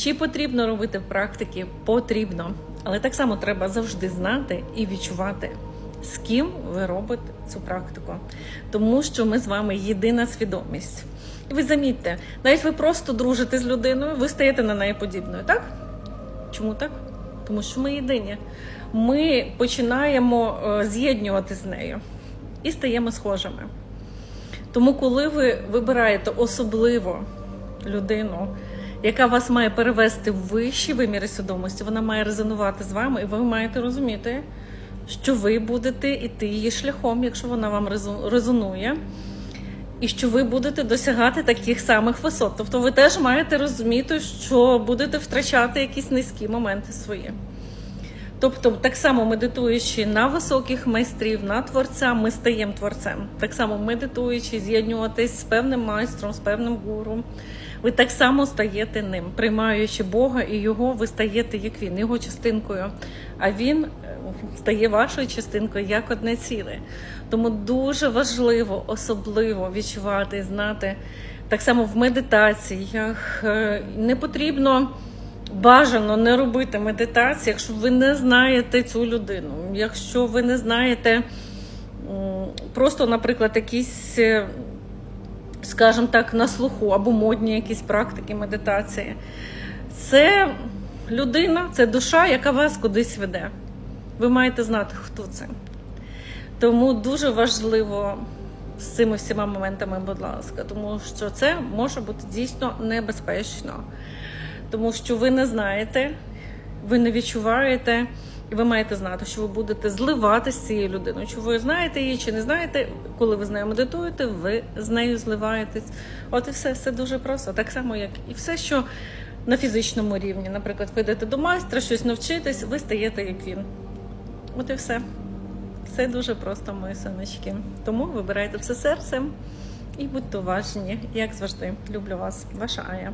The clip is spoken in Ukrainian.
Чи потрібно робити практики? Потрібно. Але так само треба завжди знати і відчувати, з ким ви робите цю практику. Тому що ми з вами єдина свідомість. І ви замітьте, навіть ви просто дружите з людиною, ви стаєте на неї подібною, так? Чому так? Тому що ми єдині. Ми починаємо е, з'єднювати з нею і стаємо схожими. Тому, коли ви вибираєте особливо людину, яка вас має перевести в вищі виміри свідомості, вона має резонувати з вами, і ви маєте розуміти, що ви будете йти її шляхом, якщо вона вам резонує, і що ви будете досягати таких самих висот. Тобто ви теж маєте розуміти, що будете втрачати якісь низькі моменти свої. Тобто, так само медитуючи на високих майстрів, на творця, ми стаємо творцем. Так само медитуючи, з'єднуватись з певним майстром, з певним гуру, ви так само стаєте ним, приймаючи Бога і його, ви стаєте як він, його частинкою. А він е, стає вашою частинкою як одне ціле. Тому дуже важливо особливо відчувати і знати так само в медитаціях. е, Не потрібно бажано не робити медитації, якщо ви не знаєте цю людину, якщо ви не знаєте просто, наприклад, якісь, е, скажімо так, на слуху або модні якісь практики медитації. Це людина, це душа, яка вас кудись веде. Ви маєте знати, хто це. Тому дуже важливо з цими всіма моментами, будь ласка, тому що це може бути дійсно небезпечно тому що ви не знаєте, ви не відчуваєте, і ви маєте знати, що ви будете зливатися з цією людиною. Чи ви знаєте її, чи не знаєте, коли ви з нею медитуєте, ви з нею зливаєтесь. От і все, все дуже просто. Так само, як і все, що на фізичному рівні. Наприклад, ви йдете до майстра, щось навчитесь, ви стаєте як він. От і все. Все дуже просто, мої сонечки. Тому вибирайте все серцем і будьте уважні, як завжди. Люблю вас, ваша Ая.